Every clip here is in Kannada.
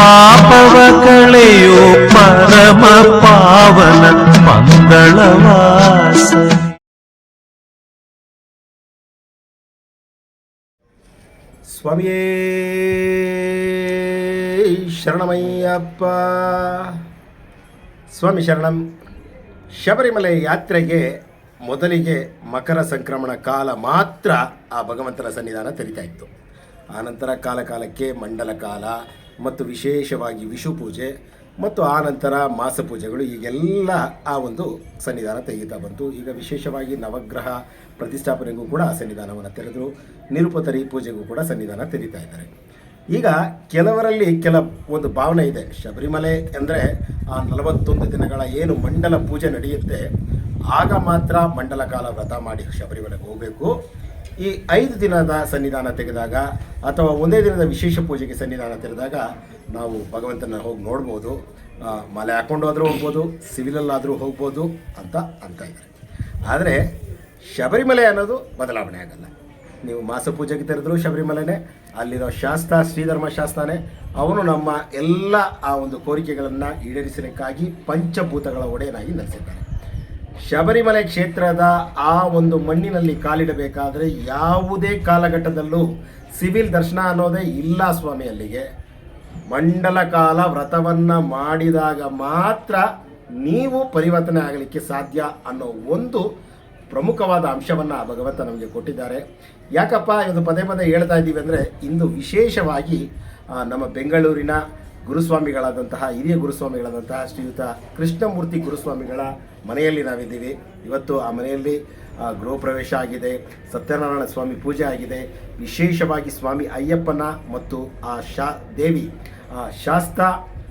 ಪಾಪವ ಕಳೆಯೋ ಪರಮ ಪಾವನ ಮಂಗಳವಾಸ. ಸ್ವಾಮಿಯೇ, ಶರಣಮಯ್ಯಪ್ಪ. ಸ್ವಾಮಿ ಶರಣಂ, ಶಬರಿಮಲೆ ಯಾತ್ರೆಗೆ ಮೊದಲಿಗೆ ಮಕರ ಸಂಕ್ರಮಣ ಕಾಲ ಮಾತ್ರ ಆ ಭಗವಂತನ ಸನ್ನಿಧಾನ ತೆರೀತಾ ಇತ್ತು. ಆನಂತರ ಕಾಲ ಕಾಲಕ್ಕೆ ಮಂಡಲ ಕಾಲ ಮತ್ತು ವಿಶೇಷವಾಗಿ ವಿಷು ಪೂಜೆ ಮತ್ತು ಆನಂತರ ಮಾಸ ಪೂಜೆಗಳು ಈಗೆಲ್ಲ ಆ ಒಂದು ಸನ್ನಿಧಾನ ತೆಗೀತಾ ಬಂತು. ಈಗ ವಿಶೇಷವಾಗಿ ನವಗ್ರಹ ಪ್ರತಿಷ್ಠಾಪನೆಗೂ ಕೂಡ ಆ ಸನ್ನಿಧಾನವನ್ನು ತೆರೆದರು. ನಿರುಪತರಿ ಪೂಜೆಗೂ ಕೂಡ ಸನ್ನಿಧಾನ ತೆರೀತಾ ಇದ್ದಾರೆ. ಈಗ ಕೆಲವರಲ್ಲಿ ಕೆಲ ಒಂದು ಭಾವನೆ ಇದೆ. ಶಬರಿಮಲೆ ಅಂದರೆ ಆ ನಲವತ್ತೊಂದು ದಿನಗಳ ಏನು ಮಂಡಲ ಪೂಜೆ ನಡೆಯುತ್ತೆ, ಆಗ ಮಾತ್ರ ಮಂಡಲ ಕಾಲ ವ್ರತ ಮಾಡಿ ಶಬರಿಮಲೆಗೆ ಹೋಗಬೇಕು. ಈ ಐದು ದಿನದ ಸನ್ನಿಧಾನ ತೆಗೆದಾಗ ಅಥವಾ ಒಂದೇ ದಿನದ ವಿಶೇಷ ಪೂಜೆಗೆ ಸನ್ನಿಧಾನ ತೆರೆದಾಗ ನಾವು ಭಗವಂತನ ಹೋಗಿ ನೋಡ್ಬೋದು. ಮಲೆ ಆದರೂ ಹೋಗ್ಬೋದು ಸಿವಿಲಲ್ಲಾದರೂ ಹೋಗ್ಬೋದು ಅಂತ ಅಂತ ಇದ್ದಾರೆ. ಆದರೆ ಶಬರಿಮಲೆ ಅನ್ನೋದು ಬದಲಾವಣೆ ಆಗಲ್ಲ. ನೀವು ಮಾಸ ಪೂಜೆಗೆ ತೆರೆದ್ರು ಶಬರಿಮಲೆನೇ, ಅಲ್ಲಿರೋ ಶಾಸ್ತ್ರ, ಶ್ರೀಧರ್ಮ ಶಾಸ್ತ್ರನೇ, ಅವನು ನಮ್ಮ ಎಲ್ಲ ಆ ಒಂದು ಕೋರಿಕೆಗಳನ್ನು ಈಡೇರಿಸಲಿಕ್ಕಾಗಿ ಪಂಚಭೂತಗಳ ಒಡೆಯನಾಗಿ ನೆಲೆಸಿದ್ದಾನೆ. ಶಬರಿಮಲೆ ಕ್ಷೇತ್ರದ ಆ ಒಂದು ಮಣ್ಣಿನಲ್ಲಿ ಕಾಲಿಡಬೇಕಾದ್ರೆ ಯಾವುದೇ ಕಾಲಘಟ್ಟದಲ್ಲೂ ಸಿವಿಲ್ ದರ್ಶನ ಅನ್ನೋದೇ ಇಲ್ಲ ಸ್ವಾಮಿ ಅಲ್ಲಿಗೆ. ಮಂಡಲ ಕಾಲ ವ್ರತವನ್ನು ಮಾಡಿದಾಗ ಮಾತ್ರ ನೀವು ಪರಿವರ್ತನೆ ಆಗಲಿಕ್ಕೆ ಸಾಧ್ಯ ಅನ್ನೋ ಒಂದು ಪ್ರಮುಖವಾದ ಅಂಶವನ್ನು ಭಗವಂತ ನಮಗೆ ಕೊಟ್ಟಿದ್ದಾರೆ. ಯಾಕಪ್ಪ ಇದು ಪದೇ ಪದೇ ಹೇಳ್ತಾ ಇದ್ದೀವಿ ಅಂದರೆ ಇಂದು ವಿಶೇಷವಾಗಿ ನಮ್ಮ ಬೆಂಗಳೂರಿನ ಗುರುಸ್ವಾಮಿಗಳಾದಂತಹ ಹಿರಿಯ ಗುರುಸ್ವಾಮಿಗಳಾದಂತಹ ಶ್ರೀಯುತ ಕೃಷ್ಣಮೂರ್ತಿ ಗುರುಸ್ವಾಮಿಗಳ ಮನೆಯಲ್ಲಿ ನಾವಿದ್ದೀವಿ. ಇವತ್ತು ಆ ಮನೆಯಲ್ಲಿ ಗೃಹಪ್ರವೇಶ ಗೃಹ ಪ್ರವೇಶ ಆಗಿದೆ ಸತ್ಯನಾರಾಯಣ ಸ್ವಾಮಿ ಪೂಜೆ ಆಗಿದೆ. ವಿಶೇಷವಾಗಿ ಸ್ವಾಮಿ ಅಯ್ಯಪ್ಪನ ಮತ್ತು ಆ ಶಾ ದೇವಿ ಆ, ಶಾಸ್ತ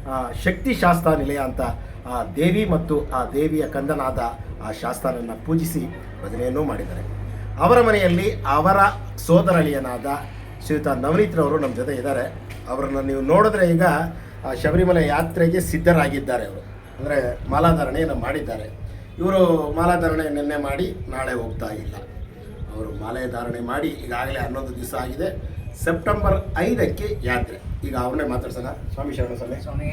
ಆ, ಶಕ್ತಿ ಶಾಸ್ತ್ರ ನಿಲಯ ಅಂತ ಆ ದೇವಿ ಮತ್ತು ಆ ದೇವಿಯ ಕಂದನಾದ ಆ ಶಾಸ್ತ್ರನನ್ನು ಪೂಜಿಸಿ ಭಜನೆಯನ್ನು ಮಾಡಿದ್ದಾರೆ. ಅವರ ಮನೆಯಲ್ಲಿ ಅವರ ಸೋದರಳಿಯನಾದ ಶ್ರೀಯುತ ನವನೀತ್ರವರು ನಮ್ಮ ಜೊತೆ ಇದ್ದಾರೆ. ಅವರನ್ನು ನೀವು ನೋಡಿದ್ರೆ ಈಗ ಆ ಶಬರಿಮಲೆ ಯಾತ್ರೆಗೆ ಸಿದ್ಧರಾಗಿದ್ದಾರೆ ಅವರು. ಅಂದರೆ ಮಾಲಾಧಾರಣೆಯನ್ನು ಮಾಡಿದ್ದಾರೆ. ಇವರು ಮಾಲಾಧಾರಣೆ ನಿನ್ನೆ ಮಾಡಿ ನಾಳೆ ಹೋಗ್ತಾ ಇಲ್ಲ. ಅವರು ಮಾಲೆ ಧಾರಣೆ ಮಾಡಿ ಈಗಾಗಲೇ ಹನ್ನೊಂದು ದಿವಸ ಆಗಿದೆ. ಸೆಪ್ಟೆಂಬರ್ ಐದಕ್ಕೆ ಯಾತ್ರೆ. ಈಗ ಅವ್ರನ್ನೇ ಮಾತಾಡ್ಸೋಣ. ಸ್ವಾಮಿ ಶರಣ ಸ್ವಾಮಿ.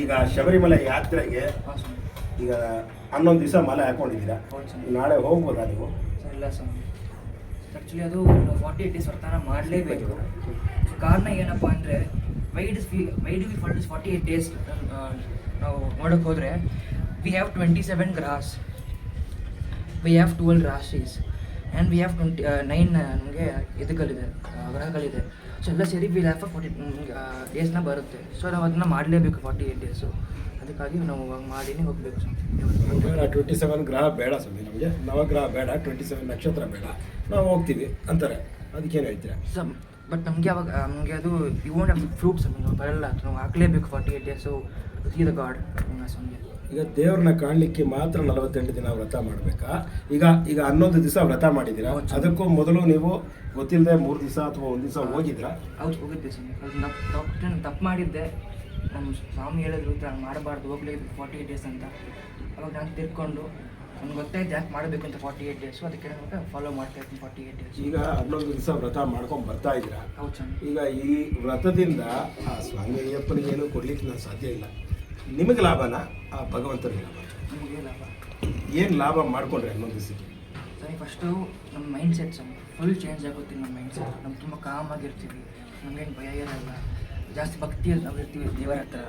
ಈಗ ಶಬರಿಮಲೆ ಯಾತ್ರೆಗೆ ಈಗ ಹನ್ನೊಂದು ದಿವಸ ಮಾಲೆ ಹಾಕೊಂಡಿದ್ದೀರಾ? ನಾಳೆ ಹೋಗ್ಬೋದಾ ನೀವು? ಸರ್ ಇಲ್ಲ ಸ್ವಾಮಿ. ಆ್ಯಕ್ಚುಲಿ ಅದು ಫಾರ್ಟಿ ಏಟ್ ಡೇಸ್ ವರ್ತಾನ ಮಾಡಲೇಬೇಕು. ಸೊ ಕಾರಣ ಏನಪ್ಪ ಅಂದರೆ wide this wide why forty forty eight days ನಾವು ನೋಡೋಕೆ ಹೋದರೆ ವಿ ಹ್ಯಾವ್ ಟ್ವೆಂಟಿ ಸೆವೆನ್ ಗ್ರಾಸ್ we have twelve rashis and we have twenty nine ನಮಗೆ ಇದುಗಳಿದೆ ಗ್ರಹಗಳಿದೆ. ಸೊ ಎಲ್ಲ ಸೇರಿ ವಿ ಹ್ಯಾವ್ ಫಾರ್ಟಿ ಡೇಸ್ನ ಬರುತ್ತೆ. ಸೊ ನಾವು ಅದನ್ನ ಮಾಡಲೇಬೇಕು ಫಾರ್ಟಿ ಏಟ್ ಡೇಸು ಅದಕ್ಕಾಗಿ ನಾವು ಹಂಗೆ ಮಾಡಿನೇ ಹೋಗಬೇಕು ಬೇಡ ಟ್ವೆಂಟಿ ಸೆವೆನ್ ಗ್ರಹ ಬೇಡ ಸ್ವಾಮಿ ನಮಗೆ. ನವಗ್ರಹ ಬೇಡ ಟ್ವೆಂಟಿ ಸೆವೆನ್ ನಕ್ಷತ್ರ ಬೇಡ. ನಾವು ಹೋಗ್ತೀವಿ ಅಂತಾರೆ. ಅದಕ್ಕೇನು ಹೇಳ್ತೀರಾ? ಸಮ್ ಬಟ್ ನಮಗೆ ಅವಾಗ ನಮಗೆ ಅದು ಯು ವೋಂಟ್ ಹ್ಯಾವ್ ಫ್ರೂಟ್ಸ್ ನಾವು ಬರಲ್ಲ. ಅದು ನಾವು ಹಾಕಲೇಬೇಕು forty eight days see the god ಸ್ವಾಮಿ. ಈಗ ದೇವ್ರನ್ನ ಕಾಣಲಿಕ್ಕೆ ಮಾತ್ರ ನಲವತ್ತೆಂಟು ದಿನ ವ್ರತ ಮಾಡಬೇಕಾ? ಈಗ ಈಗ ಹನ್ನೊಂದು ದಿವಸ ವ್ರತ ಮಾಡಿದ್ದೀರಾ. ಅದಕ್ಕೂ ಮೊದಲು ನೀವು ಗೊತ್ತಿಲ್ಲದೆ ಮೂರು ದಿವಸ ಅಥವಾ ಒಂದು ದಿವಸ ಹೋಗಿದ್ರಾ ಹೌದು ಹೋಗಿದ್ದೆ ಸ್ವಾಮಿ. ಅದು ತಪ್ಪು ಮಾಡಿದ್ದೆ. ನಮ್ಮ ಸ್ವಾಮಿ ಹೇಳಿದ್ರು ಈ ಥರ ಮಾಡಬಾರ್ದು ಹೋಗ್ಲಿಕ್ಕೆ ಫಾರ್ಟಿ ಏಟ್ ಡೇಸ್ ಅಂತ. ಅವಾಗ ನಾನು ತಿರ್ಕೊಂಡು ನಮ್ಗೆ ಗೊತ್ತಾಯ್ತು ಯಾಕೆ ಮಾಡಬೇಕು ಅಂತ ಫಾರ್ಟಿ ಏಟ್ ಡೇಸು ಅದಕ್ಕೆ ನಾನು ಫಾಲೋ ಮಾಡ್ತಾ ಇರ್ತೀನಿ ಫಾರ್ಟಿ ಏಟ್ ಡೇಸ್ ಈಗ ಹನ್ನೊಂದು ದಿವಸ ವ್ರತ ಮಾಡ್ಕೊಂಡು ಬರ್ತಾ ಇದ್ದೀರಾ? ಹೌದು ಸ್ವಾಮಿ. ಈಗ ಈ ವ್ರತದಿಂದ ಆ ಸ್ವಾಮಿ ಅಯ್ಯಪ್ಪನಿಗೆ ಏನು ಕೊಡ್ಲಿಕ್ಕೆ ನಾನು ಸಾಧ್ಯ ಇಲ್ಲ. ನಿಮಗೆ ಲಾಭನ? ಆ ಭಗವಂತನಿಗೆ ಲಾಭ. ನಿಮಗೆ ಲಾಭ. ಏನು ಲಾಭ ಮಾಡ್ಕೊಂಡ್ರೆ ಹನ್ನೊಂದು ದಿವಸಕ್ಕೆ? ಸರಿ ಫಸ್ಟು ನಮ್ಮ ಮೈಂಡ್ ಸೆಟ್ ಫುಲ್ ಚೇಂಜ್ ಆಗುತ್ತೆ ನಮ್ಮ ಮೈಂಡ್ ಸೆಟ್ ನಾವು ತುಂಬ ಕಾಮ್ ಆಗಿರ್ತೀವಿ. ನಮಗೇನು ಭಯ ಇರಲ್ಲ. ಜಾಸ್ತಿ ಭಕ್ತಿಯಲ್ಲಿ ನಾವು ಇರ್ತೀವಿ ದೇವರ ಹತ್ರ.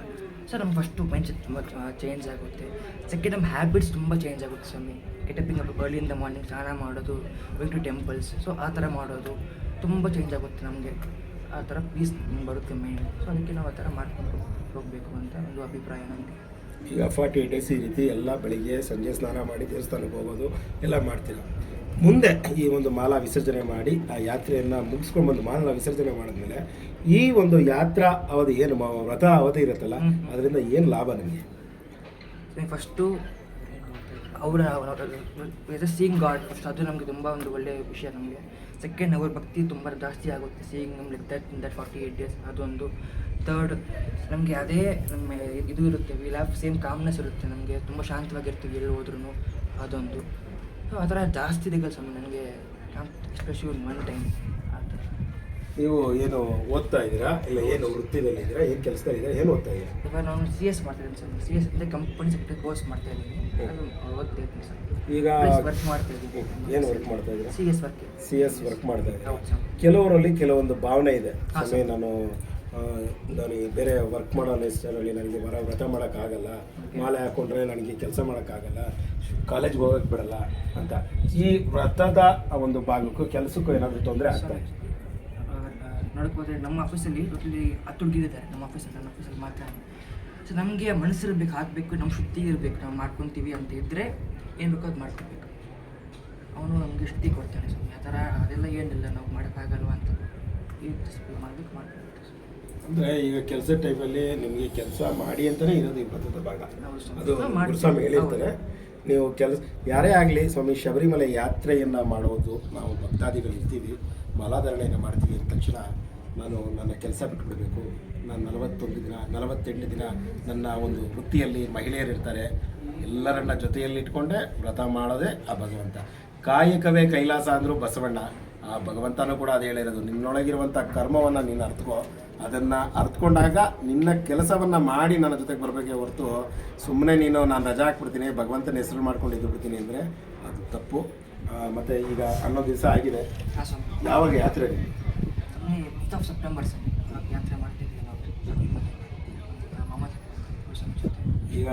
ಸರ್ ನಮ್ಮ ಫಸ್ಟು ಮೈಂಡ್ ಸೆಟ್ ತುಂಬ ಚೇಂಜ್ ಆಗುತ್ತೆ. ಸೆಕೆಂಡ್ ನಮ್ಮ ಹ್ಯಾಬಿಟ್ಸ್ ತುಂಬ ಚೇಂಜ್ ಆಗುತ್ತೆ ಸ್ವಾಮಿ. Getting up early in the morning ಸ್ನಾನ ಮಾಡೋದು ಗೋಯಿಂಗ್ ಟು ಟೆಂಪಲ್ಸ್ ಸೊ ಆ ಥರ ಮಾಡೋದು ತುಂಬ ಚೇಂಜ್ ಆಗುತ್ತೆ ನಮಗೆ. ಆ ಥರ ಪೀಸ್ ಬರುತ್ತೆ ಮೈಂಡ್ ಸೊ ಅದಕ್ಕೆ ನಾವು ಆ ಥರ ಮಾಡ್ಕೊಂಡು ಹೋಗಬೇಕು ಅಂತ ಒಂದು ಅಭಿಪ್ರಾಯ ನಮಗೆ. ಈಗ ಫಾರ್ಟಿ ಡೇಸ್ ಈ ರೀತಿ ಎಲ್ಲ ಬೆಳಿಗ್ಗೆ ಸಂಜೆ ಸ್ನಾನ ಮಾಡಿ ದೇವಸ್ಥಾನಕ್ಕೆ ಹೋಗೋದು, ಎಲ್ಲ ಮಾಡ್ತೀರ? ಮುಂದೆ ಈ ಒಂದು ಮಾಲಾ ವಿಸರ್ಜನೆ ಮಾಡಿ ಆ ಯಾತ್ರೆಯನ್ನು ಮುಗಿಸ್ಕೊಂಡು ಬಂದು ಮಾಲಾ ವಿಸರ್ಜನೆ ಮಾಡಿದ್ಮೇಲೆ ಈ ಒಂದು ಯಾತ್ರಾ ಅವಧಿ ಏನು? ವ್ರತ ಅವಧಿ ಇರುತ್ತಲ್ಲ ಅದರಿಂದ ಏನು ಲಾಭ ನಿಮಗೆ? ಫಸ್ಟು ಅವರ ಸೀಯಿಂಗ್ ಗಾಡ್ ಫಸ್ಟ್ ಅದು ನಮಗೆ ತುಂಬ ಒಂದು ಒಳ್ಳೆಯ ವಿಷಯ ನಮಗೆ. ಸೆಕೆಂಡ್ ಅವ್ರ ಭಕ್ತಿ ತುಂಬ ಜಾಸ್ತಿ ಆಗುತ್ತೆ. ಸೀಯಿಂಗ್ ನಮ್ಮ like that in that forty eight days ಅದೊಂದು. ತರ್ಡ್ ನಮಗೆ ಅದೇ ನಮ್ಮ ಇದು ಇರುತ್ತೆ. ವಿಲ್ ಹ್ಯಾವ್ ಸೇಮ್ ಕಾಮ್ನೆಸ್ ಇರುತ್ತೆ ನಮಗೆ. ತುಂಬ ಶಾಂತವಾಗಿರ್ತೀವಿ ಎಲ್ಲಿ ಹೋದ್ರೂ ಅದೊಂದು. ಸೊ ಆ ಥರ ಜಾಸ್ತಿ ಇದೆ ಕೆಲಸ ನನಗೆ ಎಸ್ಪೆಷಲಿ ಒನ್ ಟೈಮ್ ಆ ಥರ. ನೀವು ಏನು ಓದ್ತಾ ಇದ್ದೀರಾ? ಇಲ್ಲ ಏನು ವೃತ್ತಿದಲ್ಲಿ ಇದ್ದೀರಾ? ಏನು ಕೆಲಸದಲ್ಲಿ ಇದ್ದೀರಾ? ಏನು ಓದ್ತಾ ಇದ್ದೀರಾ? ಇವಾಗ ನಾನು ಸಿ ಎಸ್ ಮಾಡ್ತೀನಿ ಸರ್. ಸಿ ಎಸ್ ಅಂದರೆ ಕಂಪನಿ ಸೆಕ್ಟರ್ ಕೋರ್ಸ್ ಮಾಡ್ತಾ ಇದ್ದೀನಿ. ಅದು ಓದ್ತಾ ಇದ್ದೀನಿ ಸರ್. ಈಗ ವರ್ಕ್ ಮಾಡ್ತಾ ಇದ್ದೀನಿ. ಏನು ವರ್ಕ್ ಮಾಡ್ತಾ ಇದ್ದೀರಾ? C S work C S work ಮಾಡ್ತಾ ಇದ್ದೀನಿ ಕೆಲವರಲ್ಲಿ ಕೆಲವೊಂದು ಭಾವನೆ ಇದೆ. ನಾನು ನನಗೆ ಬೇರೆ ವರ್ಕ್ ಮಾಡೋ ಲೈಫ್ಸ್ಟೈಲಲ್ಲಿ ನನಗೆ ಬರೋ ವ್ರತ ಮಾಡೋಕ್ಕಾಗಲ್ಲ ಮಾಲೆ ಹಾಕೊಂಡ್ರೆ ನನಗೆ ಕೆಲಸ ಮಾಡೋಕ್ಕಾಗಲ್ಲ ಕಾಲೇಜ್ಗೆ ಹೋಗೋಕ್ಕೆ ಬಿಡಲ್ಲ ಅಂತ. ಈ ವ್ರತದ ಆ ಒಂದು ಭಾಗಕ್ಕೂ ಕೆಲಸಕ್ಕೂ ಏನಾದರೂ ತೊಂದರೆ ಆಗ್ತಾ ಇದೆ? ನೋಡಕ್ಕೆ ನಮ್ಮ ಆಫೀಸಲ್ಲಿ ಟೋಟಲಿ ಹತ್ತು ಹುಡುಗಿದ್ದಾರೆ ನಮ್ಮ ಆಫೀಸಲ್ಲಿ ನನ್ನ ಆಫೀಸಲ್ಲಿ ಮಾತ್ರ ಸೊ ನಮಗೆ ಮನಸ್ಸಿರಬೇಕು ಹಾಕಬೇಕು ನಮ್ಮ ಶುದ್ಧಿ ಇರಬೇಕು ನಾವು ಮಾಡ್ಕೊತೀವಿ ಅಂತ ಇದ್ದರೆ ಏನು ಬೇಕೋ ಅದು ಮಾಡ್ಕೋಬೇಕು. ಅವನು ನಮಗೆ ಶುದ್ಧಿ ಕೊಡ್ತಾನೆ ಸ್ವಾಮಿ ಆ ಥರ ಅದೆಲ್ಲ ಏನಿಲ್ಲ ನಾವು ಮಾಡೋಕ್ಕಾಗಲ್ವ ಅಂತ. ಮಾಡಬೇಕು ಮಾಡ್ಬೇಕು ಅಂದರೆ ಈಗ ಕೆಲಸ ಟೈಮಲ್ಲಿ ನಿಮಗೆ ಕೆಲಸ ಮಾಡಿ ಅಂತಲೇ ಇರೋದು ಈ ವ್ರತದ ಭಾಗ. ಅದು ಗುರುಸ್ವಾಮಿ ಹೇಳಿರ್ತಾರೆ ನೀವು ಕೆಲಸ ಯಾರೇ ಆಗಲಿ ಸ್ವಾಮಿ ಶಬರಿಮಲೆ ಯಾತ್ರೆಯನ್ನು ಮಾಡೋದು ನಾವು ಭಕ್ತಾದಿಗಳು ಇರ್ತೀವಿ. ಮಲಾಧರಣೆಯನ್ನು ಮಾಡ್ತೀವಿ ಅಂದ ತಕ್ಷಣ ನಾನು ನನ್ನ ಕೆಲಸ ಬಿಟ್ಬಿಡಬೇಕು. ನಾನು ನಲವತ್ತೊಂದು ದಿನ ನಲವತ್ತೆಂಟು ದಿನ ನನ್ನ ಒಂದು ವೃತ್ತಿಯಲ್ಲಿ ಮಹಿಳೆಯರು ಇರ್ತಾರೆ. ಎಲ್ಲರನ್ನ ಜೊತೆಯಲ್ಲಿ ಇಟ್ಕೊಂಡೆ ವ್ರತ ಮಾಡೋದೇ ಆ ಭಗವಂತ. ಕಾಯಕವೇ ಕೈಲಾಸ ಅಂದರೂ ಬಸವಣ್ಣ. ಆ ಭಗವಂತನೂ ಕೂಡ ಅದು ಹೇಳಿರೋದು. ನಿನ್ನೊಳಗಿರುವಂಥ ಕರ್ಮವನ್ನು ನೀನು ಅರ್ಥಕೋ ಅದನ್ನು ಅರ್ಥಕೊಂಡಾಗ ನಿನ್ನ ಕೆಲಸವನ್ನು ಮಾಡಿ ನನ್ನ ಜೊತೆಗೆ ಬರಬೇಕೇ ಹೊರತು ಸುಮ್ಮನೆ ನೀನು ನಾನು ರಜಾ ಹಾಕ್ಬಿಡ್ತೀನಿ ಭಗವಂತನ ಹೆಸರು ಮಾಡ್ಕೊಂಡು ಇದ್ದು ಬಿಡ್ತೀನಿ ಅಂದರೆ ಅದು ತಪ್ಪು. ಮತ್ತು ಈಗ ಹನ್ನೊಂದು ದಿವಸ ಆಗಿದೆ. ಯಾವಾಗ ಯಾತ್ರೆ ಸೆಪ್ಟೆಂಬರ್ ಸರ್. ಮಾಡ್ತಿದ್ವಿ ಈಗ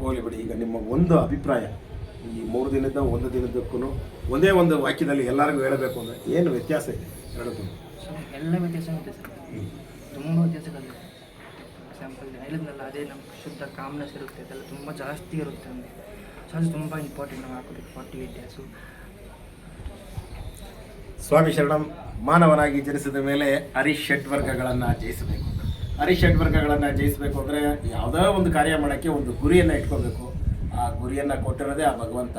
ಹೋಗಲಿ ಬಿಡಿ ಈಗ ನಿಮ್ಮ ಒಂದು ಅಭಿಪ್ರಾಯ ಈ ಮೂರು ದಿನದ ಒಂದು ದಿನದಕ್ಕೂ ಒಂದೇ ಒಂದು ವಾಕ್ಯದಲ್ಲಿ ಎಲ್ಲರಿಗೂ ಹೇಳಬೇಕು ಅಂದರೆ ಏನು ವ್ಯತ್ಯಾಸ ಇದೆ? ಎರಡಕ್ಕೂ ಎಲ್ಲ ವ್ಯತ್ಯಾಸ ಇದೆ ಸರ್. ತುಂಬ ವ್ಯತ್ಯಾಸಗಳಿದೆ ಎಕ್ಸಾಂಪಲ್ ಹೇಳಿದ್ನಲ್ಲ ಅದೇ ನಮ್ಮ ಶುದ್ಧ ಕಾಮ್ನೆಸ್ ಇರುತ್ತೆ ಅದೆಲ್ಲ ತುಂಬ ಜಾಸ್ತಿ ಇರುತ್ತೆ ಅಂದರೆ ಸೊ ಅದು ತುಂಬ ಇಂಪಾರ್ಟೆಂಟ್ ನಾವು ಹಾಕೋಬೇಕು ಫಾರ್ಟಿ ಏಟ್ ಸ್ವಾಮಿ ಶರಣಂ, ಮಾನವನಾಗಿ ಜನಿಸಿದ ಮೇಲೆ ಹರಿಷಡ್ ಷಡ್ವರ್ಗಗಳನ್ನು ಜಯಿಸಬೇಕು. ಹರಿಷಡ್ ಷಡ್ವರ್ಗಗಳನ್ನು ಜಯಿಸಬೇಕು ಅಂದರೆ ಯಾವುದೋ ಒಂದು ಕಾರ್ಯ ಮಾಡೋಕ್ಕೆ ಒಂದು ಗುರಿಯನ್ನು ಇಟ್ಕೋಬೇಕು. ಆ ಗುರಿಯನ್ನು ಕೊಟ್ಟಿರೋದೇ ಆ ಭಗವಂತ.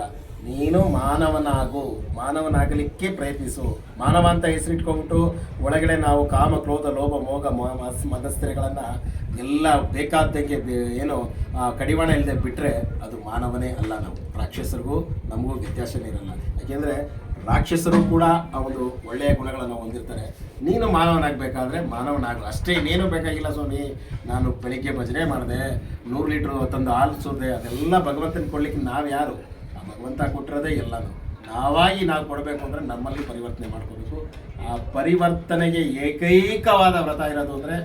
ನೀನು ಮಾನವನಾಗು, ಮಾನವನಾಗಲಿಕ್ಕೆ ಪ್ರಯತ್ನಿಸು. ಮಾನವ ಅಂತ ಹೆಸರಿಟ್ಕೊಂಡ್ಬಿಟ್ಟು ಒಳಗಡೆ ನಾವು ಕಾಮ, ಕ್ರೋಧ, ಲೋಭ ಮೋಗ ಮಸ್ ಎಲ್ಲ ಬೇಕಾದಂಗೆ ಏನು ಕಡಿವಾಣ ಇಲ್ಲದೆ ಬಿಟ್ಟರೆ ಅದು ಮಾನವನೇ ಅಲ್ಲ ನಾವು. ರಾಕ್ಷಸರಿಗೂ ನಮಗೂ ವ್ಯತ್ಯಾಸನೇ ಇರಲ್ಲ. ಯಾಕೆಂದರೆ ರಾಕ್ಷಸರು ಕೂಡ ಆ ಒಂದು ಒಳ್ಳೆಯ ಗುಣಗಳನ್ನು ಹೊಂದಿರ್ತಾರೆ. ನೀನು ಮಾನವನಾಗಬೇಕಾದ್ರೆ ಮಾನವನಾಗ. ಅಷ್ಟೇ ಇನ್ನೇನು ಬೇಕಾಗಿಲ್ಲ ಸ್ವಾಮಿ. ನಾನು ಬೆಳಿಗ್ಗೆ ಭಜನೆ ಮಾಡಿದೆ, ನೂರು ಲೀಟ್ರ್ ತಂದು ಹಾಲು ಸುರಿದೆ ಅದೆಲ್ಲ ಭಗವಂತನ ಕೊಡ್ಲಿಕ್ಕೆ ನಾವು ಯಾರು ಭಗವಂತ ಕೊಟ್ಟಿರೋದೇ ಎಲ್ಲನೂ. ನಾವಾಗಿ ನಾವು ಕೊಡಬೇಕು ಅಂದರೆ ನಮ್ಮಲ್ಲಿ ಪರಿವರ್ತನೆ ಮಾಡ್ಕೋಬೇಕು. ಆ ಪರಿವರ್ತನೆಗೆ ಏಕೈಕವಾದ ವ್ರತ ಇರೋದು ಅಂದರೆ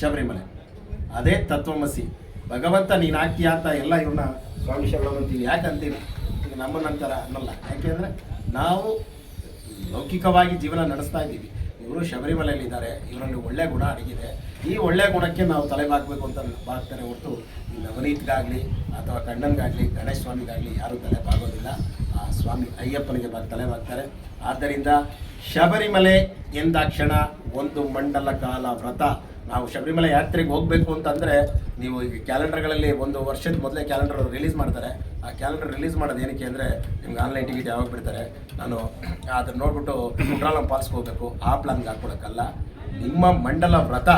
ಶಬರಿಮಲೆ. ಅದೇ ತತ್ವಮಸಿ. ಭಗವಂತ ನೀನು ಹಾಕ್ತೀಯ ಅಂತ ಎಲ್ಲ ಇವ್ರನ್ನ ಸ್ವಾಮಿ ಶರಣಂ ಅಂತೀವಿ. ಯಾಕೆ ಅಂತೀವಿ? ಈಗ ನಮ್ಮನ್ನಂತರ ಅನ್ನಲ್ಲ. ಯಾಕೆಂದರೆ ನಾವು ಲೌಕಿಕವಾಗಿ ಜೀವನ ನಡೆಸ್ತಾ ಇದ್ದೀವಿ. ಇವರು ಶಬರಿಮಲೆಯಲ್ಲಿ ಇದ್ದಾರೆ ಇವರಲ್ಲಿ ಒಳ್ಳೆ ಗುಣ ಅಡಗಿದೆ. ಈ ಒಳ್ಳೆ ಗುಣಕ್ಕೆ ನಾವು ತಲೆ ಬಾಗಬೇಕು ಅಂತ ಬಾಗ್ತಾರೆ ಹೊರತು ಈ ನವನೀತ್ಗಾಗಲಿ ಅಥವಾ ಕಣ್ಣನ್ಗಾಗಲಿ ಗಣೇಶ ಸ್ವಾಮಿಗಾಗಲಿ ಯಾರೂ ತಲೆ ಬಾಗೋದಿಲ್ಲ. ಆ ಸ್ವಾಮಿ ಅಯ್ಯಪ್ಪನಿಗೆ ಬಾ, ತಲೆ ಬಾಗ್ತಾರೆ ಆದ್ದರಿಂದ ಶಬರಿಮಲೆ ಎಂದಾಕ್ಷಣ ಒಂದು ಮಂಡಲ ಕಾಲ ವ್ರತ. ನಾವು ಶಬರಿಮಲೆ ಯಾತ್ರೆಗೆ ಹೋಗಬೇಕು ಅಂತಂದರೆ ನೀವು ಈಗ ಕ್ಯಾಲೆಂಡರ್ಗಳಲ್ಲಿ ಒಂದು ವರ್ಷದ ಮೊದಲೇ ಕ್ಯಾಲೆಂಡರ್ ರಿಲೀಸ್ ಮಾಡ್ತಾರೆ. ಆ ಕ್ಯಾಲೆಂಡರ್ ರಿಲೀಸ್ ಮಾಡೋದು ಏನಕ್ಕೆ ಅಂದರೆ ನಿಮ್ಗೆ ಆನ್ಲೈನ್ ಟಿಕೆಟ್ ಯಾವಾಗ ಬಿಡ್ತಾರೆ? ನಾನು ಅದನ್ನ ನೋಡ್ಬಿಟ್ಟು ಕುಟ್ರಾಲಂ ಪಾಲ್ಸ್ಗೆ ಹೋಗಬೇಕು. ಆ ಪ್ಲಾನ್ಗೆ ಹಾಕ್ಕೊಳಕ್ಕಲ್ಲ ನಿಮ್ಮ ಮಂಡಲ ವ್ರತ.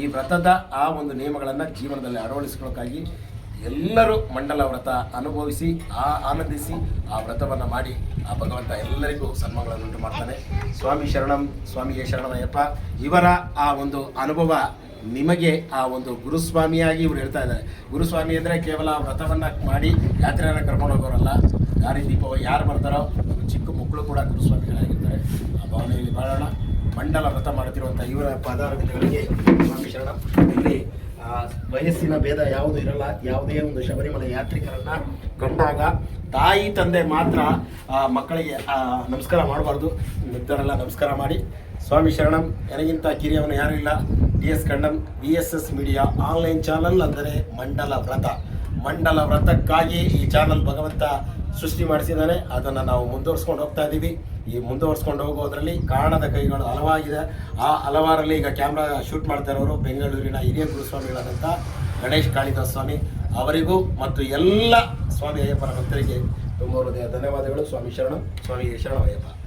ಈ ವ್ರತದ ಆ ಒಂದು ನಿಯಮಗಳನ್ನು ಜೀವನದಲ್ಲಿ ಅಳವಡಿಸ್ಕೊಳ್ಳೋಕ್ಕಾಗಿ ಎಲ್ಲರೂ ಮಂಡಲ ವ್ರತ ಅನುಭವಿಸಿ, ಆ ಆನಂದಿಸಿ, ಆ ವ್ರತವನ್ನು ಮಾಡಿ, ಆ ಭಗವಂತ ಎಲ್ಲರಿಗೂ ಸನ್ಮಾನಗಳನ್ನು ಉಂಟು ಮಾಡ್ತಾನೆ. ಸ್ವಾಮಿ ಶರಣಂ ಸ್ವಾಮಿಗೆ ಶರಣಮಯ್ಯಪ್ಪ. ಇವರ ಆ ಒಂದು ಅನುಭವ ನಿಮಗೆ ಆ ಒಂದು ಗುರುಸ್ವಾಮಿಯಾಗಿ ಇವ್ರು ಹೇಳ್ತಾ ಇದ್ದಾರೆ. ಗುರುಸ್ವಾಮಿ ಅಂದರೆ ಕೇವಲ ವ್ರತವನ್ನು ಮಾಡಿ ಯಾತ್ರೆಯನ್ನು ಕರ್ಕೊಂಡು ಹೋಗೋರಲ್ಲ. ದಾರಿ ದೀಪ ಯಾರು ಬರ್ತಾರೋ ಚಿಕ್ಕ ಮಕ್ಕಳು ಕೂಡ ಗುರುಸ್ವಾಮಿಗಳಾಗಿರ್ತಾರೆ. ಆ ಭಾವನೆಯಲ್ಲಿ ಬಾಳೋಣ. ಮಂಡಲ ವ್ರತ ಮಾಡ್ತಿರುವಂಥ ಇವರ ಪದಾರ್ಥಗಳಿಗೆ ಸ್ವಾಮಿ ಶರಣ. ಇಲ್ಲಿ ವಯಸ್ಸಿನ ಭೇದ ಯಾವುದು ಇರಲ್ಲ. ಯಾವುದೇ ಒಂದು ಶಬರಿಮಲೆ ಯಾತ್ರಿಕರನ್ನ ಕಂಡಾಗ ತಾಯಿ, ತಂದೆ ಮಾತ್ರ, ಆ, ಮಕ್ಕಳಿಗೆ ನಮಸ್ಕಾರ ಮಾಡಬಾರ್ದು. ಮಿತ್ರರೆಲ್ಲ ನಮಸ್ಕಾರ ಮಾಡಿ. ಸ್ವಾಮಿ ಶರಣಂ ನನಗಿಂತ ಕಿರಿಯವನು ಯಾರೂ ಇಲ್ಲ. D S Kannan B S S media online channel ಅಂದರೆ ಮಂಡಲ ವ್ರತ. ಮಂಡಲ ವ್ರತಕ್ಕಾಗಿ ಈ ಚಾನಲ್ ಭಗವಂತ ಸೃಷ್ಟಿ ಮಾಡಿಸಿದ್ದಾನೆ. ಅದನ್ನು ನಾವು ಮುಂದುವರ್ಸ್ಕೊಂಡು ಹೋಗ್ತಾ ಇದ್ದೀವಿ. ಈ ಮುಂದುವರ್ಸ್ಕೊಂಡು ಹೋಗೋದ್ರಲ್ಲಿ ಕಾರಣದ ಕೈಗಳು ಹಲವಾಗಿದೆ. ಆ ಹಲವಾರಲ್ಲಿ ಈಗ ಕ್ಯಾಮ್ರಾ ಶೂಟ್ ಮಾಡ್ತಾ ಇರೋರು ಬೆಂಗಳೂರಿನ ಹಿರಿಯ ಗುರುಸ್ವಾಮಿಗಳಾದಂಥ ಗಣೇಶ್ ಕಾಳಿದಾಸ್ ಸ್ವಾಮಿ ಅವರಿಗೂ ಮತ್ತು ಎಲ್ಲ ಸ್ವಾಮಿ ಅಯ್ಯಪ್ಪನ ಭಕ್ತರಿಗೆ ತುಂಬ ಹೃದಯ ಧನ್ಯವಾದಗಳು. ಸ್ವಾಮಿ ಶರಣ ಸ್ವಾಮಿ ಶರಣಮಯ್ಯಪ್ಪ